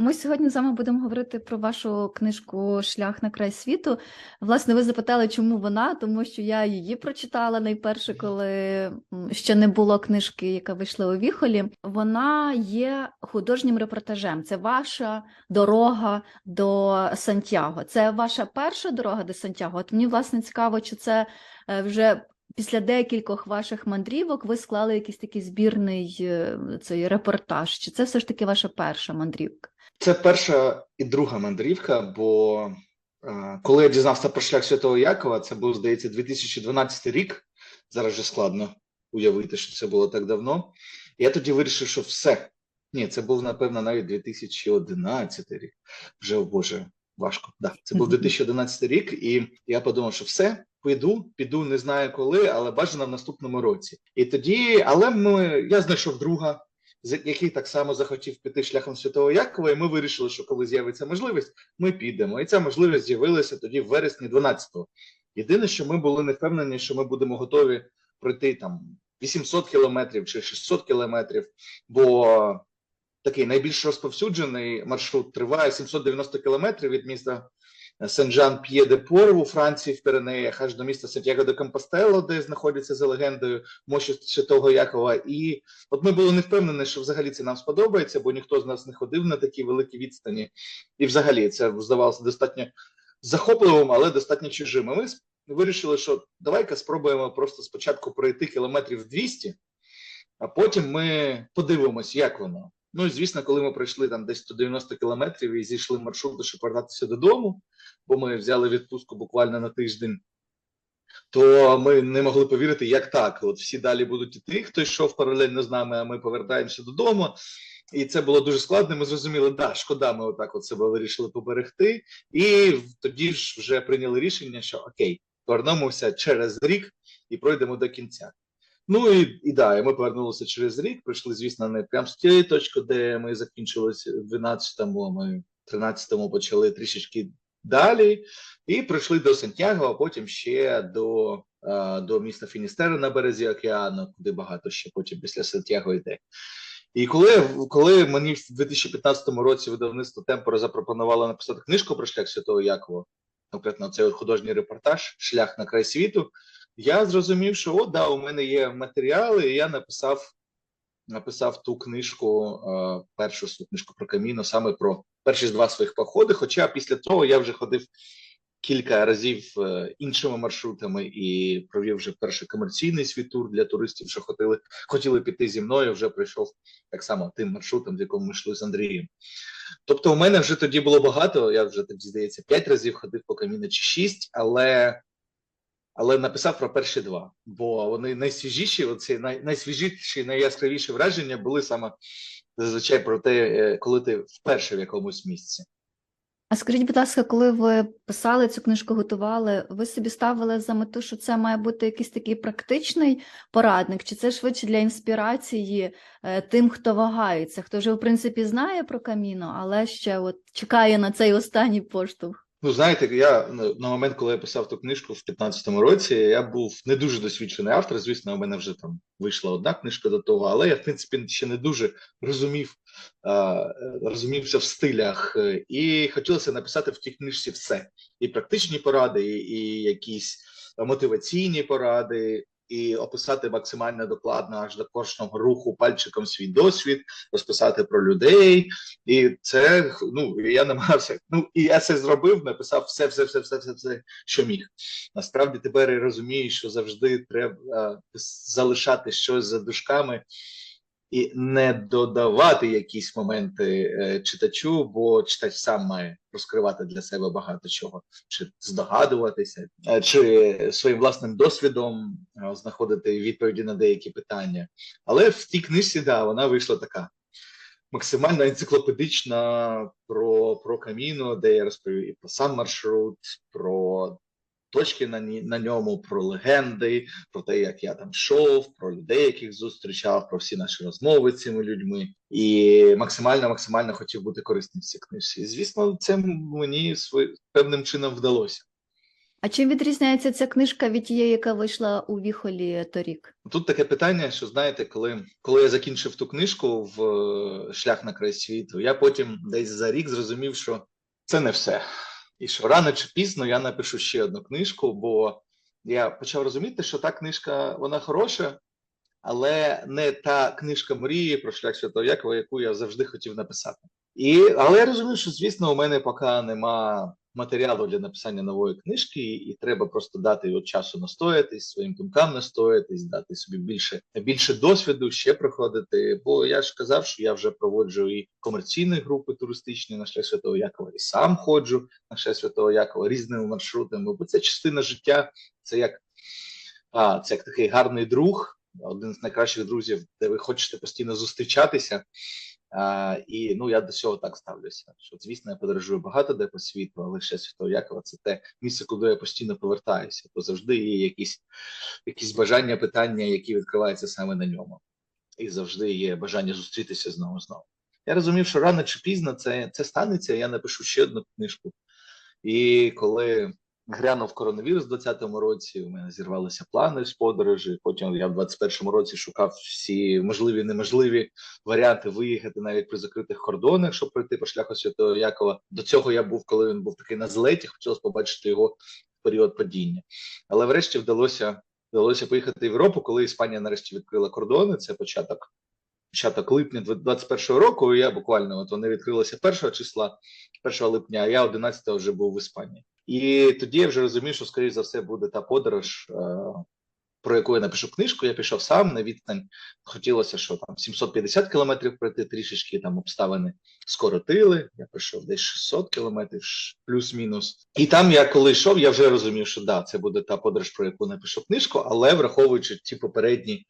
Ми сьогодні з вами будемо говорити про вашу книжку Шлях на край світу. Власне, ви запитали, чому вона, тому що я її прочитала найперше, коли ще не було книжки, яка вийшла у Віхолі. Вона є художнім репортажем. Це ваша дорога до Сантьяго. Це ваша перша дорога до Сантьяго. От мені власне цікаво, чи це е, вже після декількох ваших мандрівок ви склали якийсь такий збірний е, цей репортаж. Чи це все ж таки ваша перша мандрівка? Це перша і друга мандрівка, бо е, коли я дізнався про шлях Святого Якова, це був, здається, 2012 рік. Зараз вже складно уявити, що це було так давно. Я тоді вирішив, що все. Ні, це був, напевно, навіть 2011 рік. Вже, о Боже, важко. Да, це був 2011 рік, і я подумав, що все, піду, піду, не знаю коли, але бажано в наступному році. І тоді, але ми, я знайшов друга, який так само захотів піти шляхом Святого Якова, і ми вирішили, що коли з'явиться можливість, ми підемо. І ця можливість з'явилася тоді в вересні 12-го. Єдине, що ми були не впевнені, що ми будемо готові пройти там 800 кілометрів чи 600 кілометрів, бо такий найбільш розповсюджений маршрут триває 790 кілометрів від міста сен п'є де пор у Франції в Піренеях, аж до міста Сантьяго де Компостело, де знаходиться за легендою мощі Святого Якова. І от ми були не впевнені, що взагалі це нам сподобається, бо ніхто з нас не ходив на такі великі відстані. І взагалі це здавалося достатньо захопливим, але достатньо чужим. І ми вирішили, що давай-ка спробуємо просто спочатку пройти кілометрів 200, а потім ми подивимось, як воно. Ну і звісно, коли ми пройшли там десь 190 кілометрів і зійшли маршруту, щоб повертатися додому, бо ми взяли відпустку буквально на тиждень, то ми не могли повірити, як так. От всі далі будуть іти, хто йшов паралельно з нами, а ми повертаємося додому. І це було дуже складно. Ми зрозуміли, да, шкода, ми отак от себе вирішили поберегти. І тоді ж вже прийняли рішення, що окей, повернемося через рік і пройдемо до кінця. Ну і, і да, і ми повернулися через рік. Прийшли, звісно, не прямо з тієї точки, де ми закінчилися в 12-му, ми в 13-му почали трішечки далі, і прийшли до Сантьяго, а потім ще до, до міста Фіністере на березі океану, куди багато ще потім після Сантьяго йде. І коли, коли мені в 2015 році видавництво Темпора запропонувало написати книжку про шлях Святого Якова, конкретно цей художній репортаж Шлях на край світу, я зрозумів, що о, да, у мене є матеріали, і я написав, написав ту книжку, е, першу книжку про каміно, саме про перші два своїх походи. Хоча після того я вже ходив кілька разів е, іншими маршрутами і провів вже перший комерційний світур для туристів, що хотіли, хотіли піти зі мною. Вже прийшов так само тим маршрутом, з яким ми йшли з Андрієм. Тобто, у мене вже тоді було багато. Я вже тоді здається п'ять разів ходив по каміну чи шість, але але написав про перші два, бо вони найсвіжіші, оці най, найсвіжіші, найяскравіші враження були саме зазвичай про те, е, коли ти вперше в якомусь місці. А скажіть, будь ласка, коли ви писали цю книжку, готували, ви собі ставили за мету, що це має бути якийсь такий практичний порадник, чи це швидше для інспірації е, тим, хто вагається, хто вже в принципі знає про каміно, але ще от чекає на цей останній поштовх? Ну, знаєте, я ну, на момент, коли я писав ту книжку в 15-му році, я був не дуже досвідчений автор. Звісно, у мене вже там вийшла одна книжка до того, але я, в принципі, ще не дуже розумів, розумівся в стилях, і хотілося написати в тій книжці все: і практичні поради, і якісь мотиваційні поради. І описати максимально докладно аж до кожного руху пальчиком свій досвід, розписати про людей, і це ну я намагався. Ну і я це зробив, написав все, все, все, все, все, все, що міг. Насправді тепер я розумію, що завжди треба е, залишати щось за дужками і не додавати якісь моменти е, читачу, бо читач сам має розкривати для себе багато чого, чи здогадуватися, е, чи своїм власним досвідом е, знаходити відповіді на деякі питання. Але в тій книжці, да, вона вийшла така максимально енциклопедична про, про каміно, де я розповів і про сам маршрут, про точки на, ні- на ньому, про легенди, про те, як я там йшов, про людей, яких зустрічав, про всі наші розмови з цими людьми. І максимально, максимально хотів бути корисним в цій книжці. І, звісно, це мені свої, певним чином вдалося. А чим відрізняється ця книжка від тієї, яка вийшла у Віхолі торік? Тут таке питання, що знаєте, коли, коли я закінчив ту книжку в е, шлях на край світу, я потім десь за рік зрозумів, що це не все. І що рано чи пізно я напишу ще одну книжку, бо я почав розуміти, що та книжка вона хороша, але не та книжка мрії про шлях Святого Якова, яку я завжди хотів написати. І, але я розумів, що звісно, у мене поки нема матеріалу для написання нової книжки, і треба просто дати от часу настоятись, своїм думкам настоятись, дати собі більше більше досвіду, ще проходити. Бо я ж казав, що я вже проводжу і комерційні групи туристичні на шлях Святого Якова, і сам ходжу на шлях Святого Якова різними маршрутами. Бо це частина життя, це як а, це як такий гарний друг, один з найкращих друзів, де ви хочете постійно зустрічатися. І ну я до цього так ставлюся. Що звісно, я подорожую багато де по світу, але ще Святого Якова це те місце, куди я постійно повертаюся. Бо завжди є якісь, якісь бажання, питання, які відкриваються саме на ньому. І завжди є бажання зустрітися знову знову. Я розумів, що рано чи пізно це, це станеться. Я напишу ще одну книжку. І коли грянув коронавірус у 2020 році. У мене зірвалися плани з подорожі. Потім я в 2021 році шукав всі можливі неможливі варіанти виїхати навіть при закритих кордонах, щоб пройти по шляху Святого Якова. До цього я був, коли він був такий на злеті, хотілося побачити його в період падіння. Але врешті вдалося вдалося поїхати в Європу, коли Іспанія нарешті відкрила кордони. Це початок. Початок липня 2021 року, я буквально от вони відкрилися 1 числа, 1 липня, а я 11 вже був в Іспанії. І тоді я вже розумів, що, скоріш за все, буде та подорож, е, про яку я напишу книжку. Я пішов сам на відстань. Хотілося, що там 750 кілометрів пройти, трішечки там обставини скоротили. Я пройшов десь 600 кілометрів, плюс-мінус. І там я коли йшов, я вже розумів, що да, це буде та подорож, про яку напишу книжку, але враховуючи ті попередні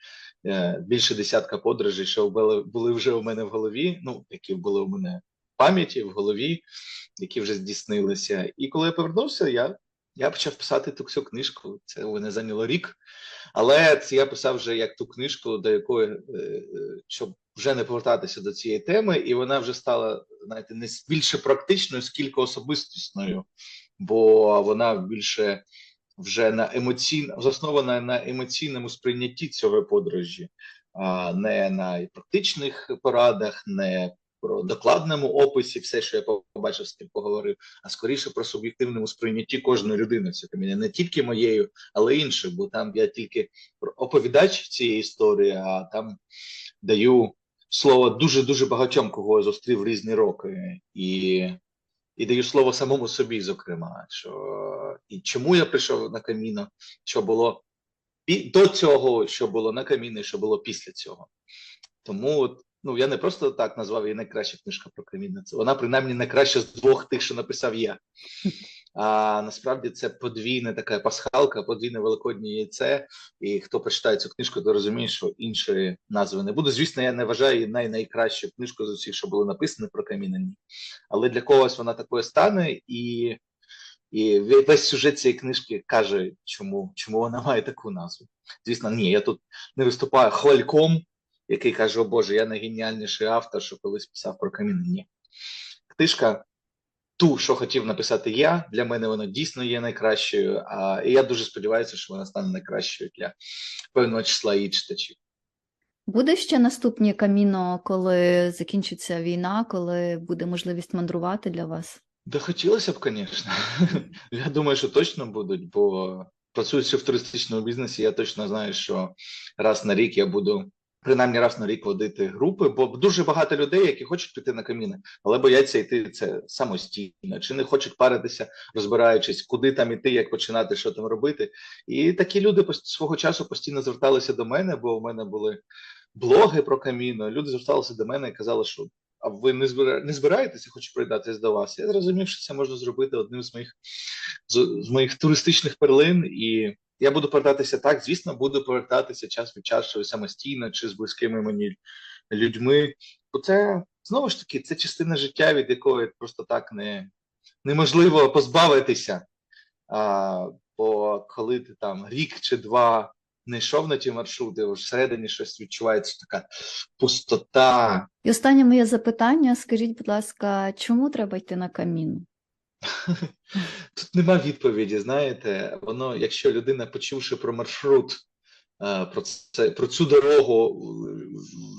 більше десятка подорожей, що були, вже у мене в голові, ну які були у мене в пам'яті, в голові які вже здійснилися. І коли я повернувся, я я почав писати ту всю книжку. Це мене зайняло рік. Але це я писав вже як ту книжку, до якої е, щоб вже не повертатися до цієї теми, і вона вже стала знаєте, не більше практичною, скільки особистісною, бо вона більше вже на емоційно заснована на емоційному сприйнятті цього подорожі, а не на практичних порадах, не про докладному описі, все, що я побачив, з ким поговорив, а скоріше про суб'єктивному сприйнятті кожної людини. Це каміння не тільки моєю, але іншою, бо там я тільки оповідач цієї історії, а там даю слово дуже дуже багатьом, кого я зустрів різні роки, і і даю слово самому собі, зокрема, що і чому я прийшов на каміно, що було до цього, що було на каміно, і що було після цього. Тому ну я не просто так назвав її найкраща книжка про Кремінницю. Вона принаймні найкраща з двох тих, що написав я. А насправді це подвійна така пасхалка, подвійне великоднє яйце. І хто прочитає цю книжку, то розуміє, що іншої назви не буде. Звісно, я не вважаю її най найкращою книжкою з усіх, що були написані про камінені. Але для когось вона такою стане, і і весь сюжет цієї книжки каже, чому чому вона має таку назву. Звісно, ні, я тут не виступаю хвальком який каже: О Боже, я найгеніальніший автор, що колись писав про камін. Ні. Книжка, ту, що хотів написати я, для мене вона дійсно є найкращою. А і я дуже сподіваюся, що вона стане найкращою для певного числа її читачів. Буде ще наступні каміно, коли закінчиться війна, коли буде можливість мандрувати для вас? Да хотілося б, звісно. Я думаю, що точно будуть, бо працюючи в туристичному бізнесі, я точно знаю, що раз на рік я буду принаймні раз на рік водити групи, бо дуже багато людей, які хочуть піти на каміни, але бояться йти це самостійно, чи не хочуть паритися, розбираючись, куди там іти, як починати, що там робити. І такі люди свого часу постійно зверталися до мене, бо в мене були блоги про каміно. Люди зверталися до мене і казали, що. А ви не збира... не збираєтеся, хочу придатись до вас. Я зрозумів, що це можна зробити одним з моїх з, з моїх туристичних перлин, і я буду повертатися так, звісно, буду повертатися час від часу самостійно чи з близькими мені людьми. Бо це знову ж таки це частина життя, від якої просто так не неможливо позбавитися. А, Бо коли ти там рік чи два не йшов на ті маршрути, всередині щось відчувається така пустота. І останнє моє запитання: скажіть, будь ласка, чому треба йти на камін? Тут нема відповіді. Знаєте, воно, якщо людина, почувши про маршрут, е, про це про цю дорогу,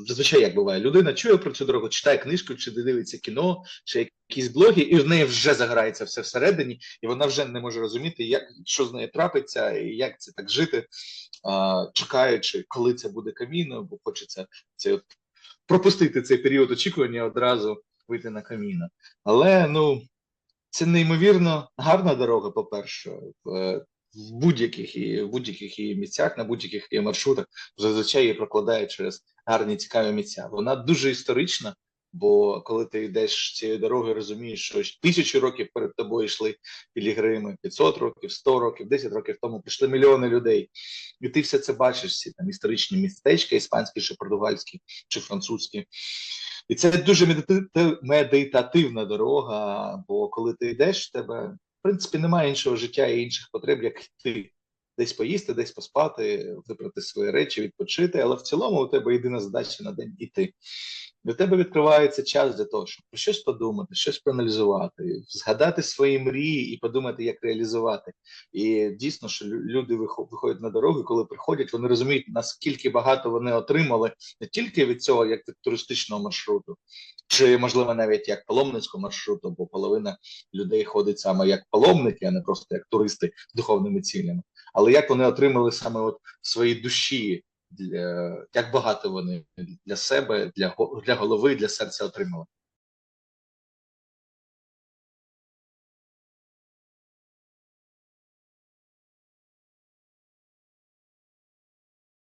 зазвичай як буває, людина чує про цю дорогу, читає книжку, чи дивиться кіно, чи якісь блоги, і в неї вже загорається все всередині, і вона вже не може розуміти, як що з нею трапиться, і як це так жити, чекаючи, коли це буде каміно, бо хочеться це пропустити цей період очікування одразу вийти на каміно. Але ну це неймовірно гарна дорога, по-перше, в, в будь-яких і в будь-яких її місцях, на будь-яких її маршрутах зазвичай її прокладають через гарні цікаві місця. Вона дуже історична, бо коли ти йдеш цією дорогою, розумієш, що тисячі років перед тобою йшли пілігрими, 500 років, 100 років, 10 років тому прийшли мільйони людей, і ти все це бачиш, ці там історичні містечка, іспанські чи португальські чи французькі. І це дуже медитативна дорога, бо коли ти йдеш, в тебе в принципі немає іншого життя і інших потреб, як йти. Десь поїсти, десь поспати, вибрати свої речі, відпочити, але в цілому у тебе єдина задача на день іти. До тебе відкривається час для того, щоб про щось подумати, щось проаналізувати, згадати свої мрії і подумати, як реалізувати. І дійсно, що лю- люди вихо- виходять на дорогу, і коли приходять, вони розуміють, наскільки багато вони отримали не тільки від цього, як від туристичного маршруту, чи можливо навіть як паломницького маршруту, бо половина людей ходить саме як паломники, а не просто як туристи з духовними цілями. Але як вони отримали саме от в своїй душі, для, як багато вони для себе, для, для голови, для серця отримали.